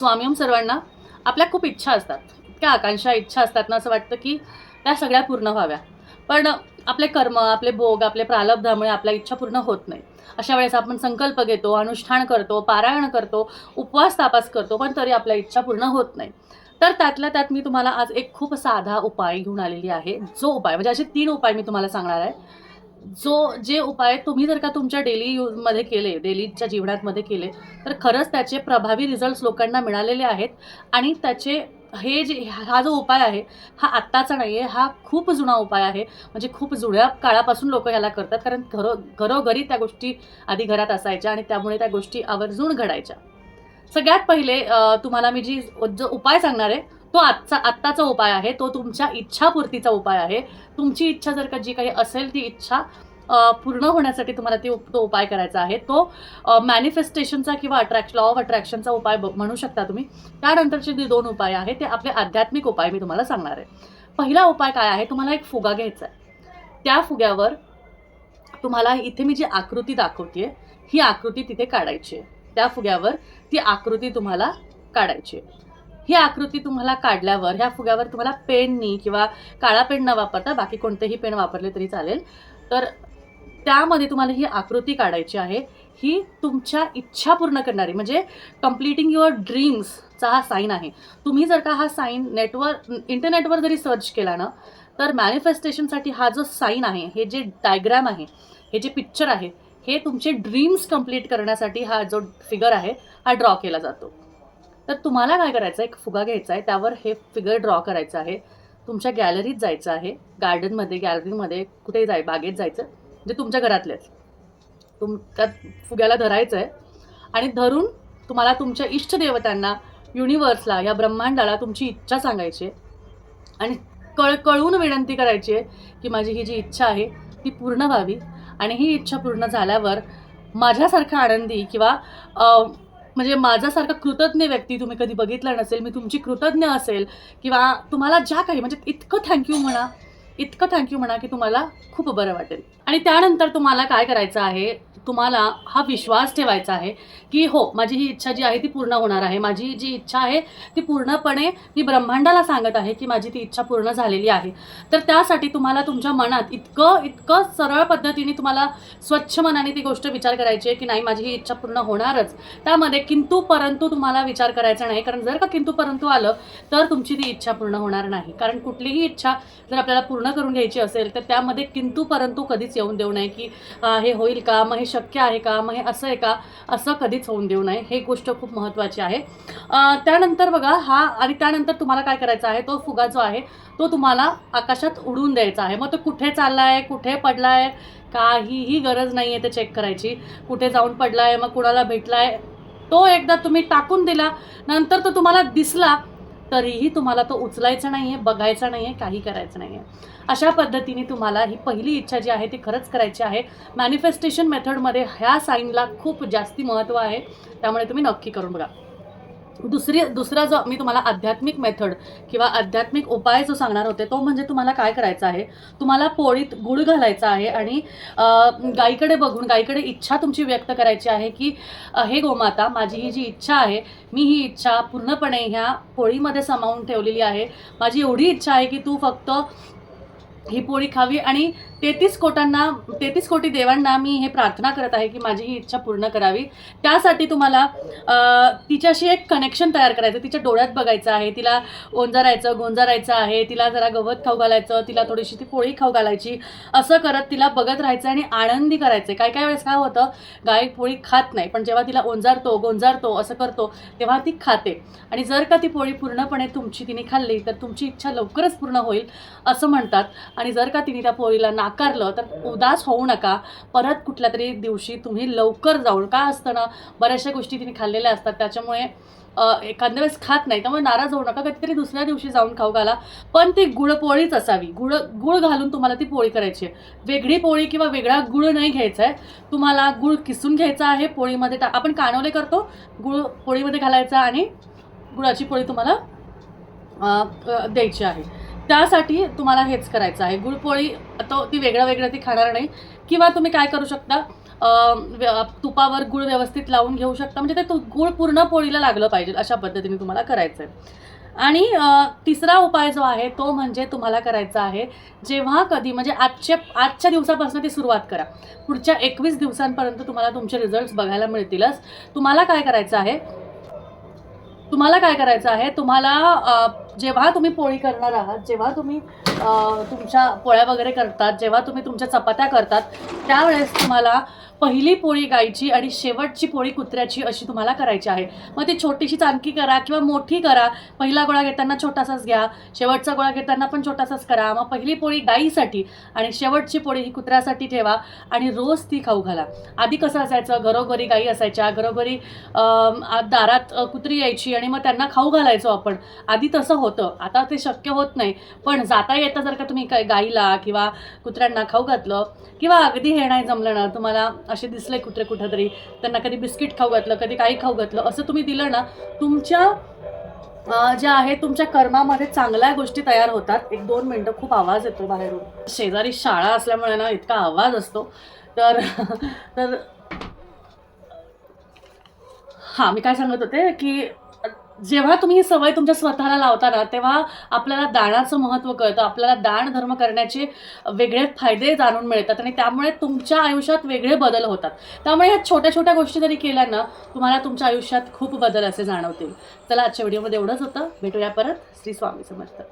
स्वामीम सर्वांना आपल्या खूप इच्छा असतात इतक्या आकांक्षा इच्छा असतात ना असं वाटतं की त्या सगळ्या पूर्ण व्हाव्या. पण आपले कर्म आपले भोग आपले प्रालब्धामुळे आपल्या इच्छा पूर्ण होत नाही. अशा वेळेस आपण संकल्प घेतो अनुष्ठान करतो पारायण करतो उपवास तापास करतो पण तरी आपल्या इच्छा पूर्ण होत नाही. तर त्यातल्या त्यात मी तुम्हाला आज एक खूप साधा उपाय घेऊन आलेली आहे. जो उपाय म्हणजे असे तीन उपाय मी तुम्हाला सांगणार आहे. जो जे उपाय तुम्ही जर का तुमच्या डेली यूजमध्ये केले डेलीच्या जीवनातमध्ये केले तर खरंच त्याचे प्रभावी रिझल्ट्स लोकांना मिळालेले आहेत. आणि त्याचे हे जे हा जो उपाय आहे हा आत्ताचा नाही आहे हा खूप जुना उपाय आहे. म्हणजे खूप जुन्या काळापासून लोक ह्याला करतात कारण घरो घरोघरी त्या गोष्टी आधी घरात असायच्या आणि त्यामुळे त्या गोष्टी आवर्जून घडायच्या. सगळ्यात पहिले तुम्हाला मी जी जो उपाय सांगणार आहे तो आजचा आत्ताचा उपाय आहे तो तुमच्या इच्छापूर्तीचा उपाय आहे. तुमची इच्छा जर का जी काही असेल ती इच्छा पूर्ण होण्यासाठी तुम्हाला ती तो उपाय करायचा आहे. तो मॅनिफेस्टेशनचा किंवा अट्रॅक्शन लॉ ऑफ अट्रॅक्शनचा उपाय म्हणू शकता तुम्ही. त्यानंतरचे जे दोन उपाय आहेत ते आपले आध्यात्मिक उपाय मी तुम्हाला सांगणार आहे. पहिला उपाय काय आहे? तुम्हाला एक फुगा घ्यायचा आहे. त्या फुग्यावर तुम्हाला इथे मी जी आकृती दाखवते ही आकृती तिथे काढायची आहे. त्या फुग्यावर ती आकृती तुम्हाला काढायची आहे. ही आकृती तुम्हाला काढल्यावर ह्या फुग्यावर तुम्हाला पेननी किंवा काळा पेन न वापरता बाकी कोणतेही पेन वापरले तरी चालेल. तर त्यामध्ये तुम्हाला ही आकृती काढायची आहे. ही तुमच्या इच्छा पूर्ण करणारी म्हणजे कम्प्लिटिंग युअर ड्रीम्सचा हा साईन आहे. तुम्ही जर का हा साईन नेटवर इंटरनेटवर जरी सर्च केला ना तर मॅनिफेस्टेशनसाठी हा जो साईन आहे हे जे डायग्रॅम आहे हे जे पिक्चर आहे हे तुमचे ड्रीम्स कंप्लीट करण्यासाठी हा जो फिगर आहे हा ड्रॉ केला जातो. तर तुम्हाला काय करायचं आहे एक फुगा घ्यायचा आहे. त्यावर हे फिगर ड्रॉ करायचं आहे. तुमच्या गॅलरीत जायचं आहे. गार्डनमध्ये गॅलरीमध्ये कुठे जाय बागेत जायचं. म्हणजे तुमच्या घरातलेच. तुम त्या फुग्याला धरायचं आहे आणि धरून तुम्हाला तुमच्या इष्टदेवतांना युनिवर्सला या ब्रह्मांडाला तुमची इच्छा सांगायची आहे. आणि कळ कळून विनंती करायची आहे की माझी ही जी इच्छा आहे ती पूर्ण व्हावी. आणि ही इच्छा पूर्ण झाल्यावर माझ्यासारखा आनंदी किंवा म्हणजे माझ्यासारखा कृतज्ञ व्यक्ती तुम्ही कधी बघितला नसेल मी तुमची कृतज्ञ असेल किंवा तुम्हाला ज्या काही म्हणजे इतकं थँक्यू म्हणा इतकं थँक्यू म्हणा की तुम्हाला खूप बरं वाटेल. आणि त्यानंतर तुम्हाला काय करायचं आहे? तुम्हाला हा विश्वास ठेवायचा आहे की हो माझी ही इच्छा जी आहे ती पूर्ण होणार आहे. माझी जी इच्छा आहे ती पूर्णपणे मी ब्रह्मांडाला सांगत आहे की माझी ती इच्छा पूर्ण झालेली आहे. तर त्यासाठी तुम्हाला तुमच्या मनात इतकं इतकं सरळ पद्धतीने तुम्हाला स्वच्छ मनाने ती गोष्ट विचार करायची आहे की नाही माझी ही इच्छा पूर्ण होणारच. त्यामध्ये किंतु परंतु तुम्हाला विचार करायचा नाही. कारण जर का किंतु परंतु आलं तर तुमची ती इच्छा पूर्ण होणार नाही. कारण कुठलीही इच्छा जर आपल्याला पूर्ण करून घ्यायची असेल तर त्यामध्ये किंतु परंतु कधीच येऊन देऊ नये की हे होईल का? मग हे शक्य आहे का? मग हे असं आहे का? असं कधीच होऊन देऊ नये. हे गोष्ट खूप महत्त्वाची आहे. त्यानंतर बघा हा आणि त्यानंतर तुम्हाला काय करायचं आहे? तो फुगा जो आहे तो तुम्हाला आकाशात उडून द्यायचा आहे. मग तो कुठे चालला आहे कुठे पडला आहे काहीही गरज नाही आहे ते चेक करायची. कुठे जाऊन पडला आहे मग कुणाला भेटला आहे तो एकदा तुम्ही टाकून दिला. नंतर तो तुम्हाला दिसला. तरीही तुम्हाला तो उचलायचा नाही आहे बघायचा नाही आहे काही करायचं नाही आहे अशा पद्धतीने तुम्हाला ही पहिली इच्छा जी आहे ती खरंच करायची आहे. मॅनिफेस्टेशन मेथडमध्ये ह्या साईनला खूप जास्ती महत्त्व आहे. त्यामुळे तुम्ही नक्की करून बघा. दुसरी दुसरा जो मी तुम्हाला आध्यात्मिक मेथड किंवा आध्यात्मिक उपाय जो सांगणार होते तो म्हणजे तुम्हाला काय करायचं आहे? तुम्हाला पोळीत गुळ घालायचा आहे आणि गाईकडे बघून गाईकडे इच्छा तुमची व्यक्त करायची आहे की हे गोमाता माझी ही जी इच्छा आहे मी ही इच्छा पूर्णपणे ह्या पोळीमध्ये सामावून ठेवलेली आहे. माझी एवढी इच्छा आहे की तू फक्त ही पोळी खावी आणि तेहतीस कोटांना तेहतीस कोटी देवांना मी हे प्रार्थना करत आहे की माझी ही इच्छा पूर्ण करावी. त्यासाठी तुम्हाला तिच्याशी एक कनेक्शन तयार करायचं तिच्या डोळ्यात बघायचं आहे तिला ओंजारायचं गोंजारायचं आहे तिला जरा गवत खाऊ घालायचं तिला थोडीशी ती पोळी खाऊ घालायची असं करत तिला बघत राहायचं आणि आनंदी करायचं. काय काय वेळेस काय होतं गाय पोळी खात नाही पण जेव्हा तिला ओंजारतो गोंजारतो असं करतो तेव्हा ती खाते. आणि जर का ती पोळी पूर्णपणे तुमची तिने खाल्ली तर तुमची इच्छा लवकरच पूर्ण होईल असं म्हणतात. आणि जर का तिने त्या पोळीला नाकारलं तर उदास होऊ नका. परत कुठल्या तरी दिवशी तुम्ही लवकर जाऊन का असतं ना बऱ्याचशा गोष्टी तिने खाल्लेल्या असतात त्याच्यामुळे एखाद्या वेळेस खात नाही त्यामुळे नाराज होऊ नका कधीतरी दुसऱ्या दिवशी जाऊन खाऊ घाला. पण ती गुळपोळीच असावी. गुळ गुळ घालून तुम्हाला ती पोळी करायची आहे. वेगळी पोळी किंवा वेगळा गुळ नाही घ्यायचा आहे. तुम्हाला गुळ किसून घ्यायचा आहे पोळीमध्ये. टा आपण कानवले करतो. गुळ पोळीमध्ये घालायचा आणि गुळाची पोळी तुम्हाला द्यायची आहे. त्यासाठी तुम्हाला हेच करायचं आहे. गुळपोळी तो ती वेगळं वेगळं ती खाणार नाही. किंवा तुम्ही काय करू शकता व्य- तुपावर गुळ व्यवस्थित लावून घेऊ शकता. म्हणजे ते तू गुळ पूर्ण पोळीला लागलं पाहिजे अशा पद्धतीने तुम्हाला करायचं आहे आणि तिसरा उपाय जो आहे तो म्हणजे तुम्हाला करायचा आहे जेव्हा कधी म्हणजे आजच्या आजच्या दिवसापासून ती सुरुवात करा. पुढच्या एकवीस दिवसांपर्यंत तुम्हाला तुमचे रिझल्ट्स बघायला मिळतीलच. तुम्हाला काय करायचं आहे तुम्हाला काय करायचं आहे? तुम्हाला जेव्हा तुम्ही पोळी करणार आहात जेव्हा तुम्ही तुमच्या पोळ्या वगैरे करतात जेव्हा तुम्ही तुमच्या चपात्या करतात त्यावेळेस तुम्हाला पहिली पोळी गायची आणि शेवटची पोळी कुत्र्याची अशी तुम्हाला करायची आहे. मग ती छोटीशी चांदकी करा किंवा मोठी करा. पहिला गोळा घेताना छोटासाच घ्या. शेवटचा गोळा घेताना पण छोटासाच करा. मग पहिली पोळी गाईसाठी आणि शेवटची पोळी ही कुत्र्यासाठी ठेवा आणि रोज ती खाऊ घाला. आधी कसं असायचं? घरोघरी गाई असायच्या. घरोघरी दारात कुत्री यायची आणि मग त्यांना खाऊ घालायचो आपण. आधी तसं होतं. आता ते शक्य होत नाही. पण जाता येता जर का तुम्ही काय गाईला किंवा कुत्र्यांना खाऊ घातलं किंवा अगदी हे नाही जमलं ना तुम्हाला असे दिसले कुत्रे कुठंतरी. त्यांना कधी बिस्किट खाऊ घातलं कधी काही खाऊ घातलं असं तुम्ही दिलं ना तुमच्या ज्या आहे तुमच्या कर्मामध्ये चांगल्या गोष्टी तयार होतात. एक दोन मिनटं खूप आवाज येतो बाहेरून. शेजारी शाळा असल्यामुळे ना इतका आवाज असतो. तर तर हां मी काय सांगत होते की जेव्हा तुम्ही ही सवय तुमच्या स्वतःला लावता ना तेव्हा आपल्याला दानाचं महत्त्व कळतं. आपल्याला दान धर्म करण्याचे वेगळे फायदे जाणून मिळतात आणि त्यामुळे तुमच्या आयुष्यात वेगळे बदल होतात. त्यामुळे ह्या छोट्या छोट्या गोष्टी जरी केल्या ना तुम्हाला तुमच्या आयुष्यात खूप बदल असे जाणवतील. चला आजच्या व्हिडिओमध्ये एवढंच होतं. भेटूया परत. श्री स्वामी समर्थ.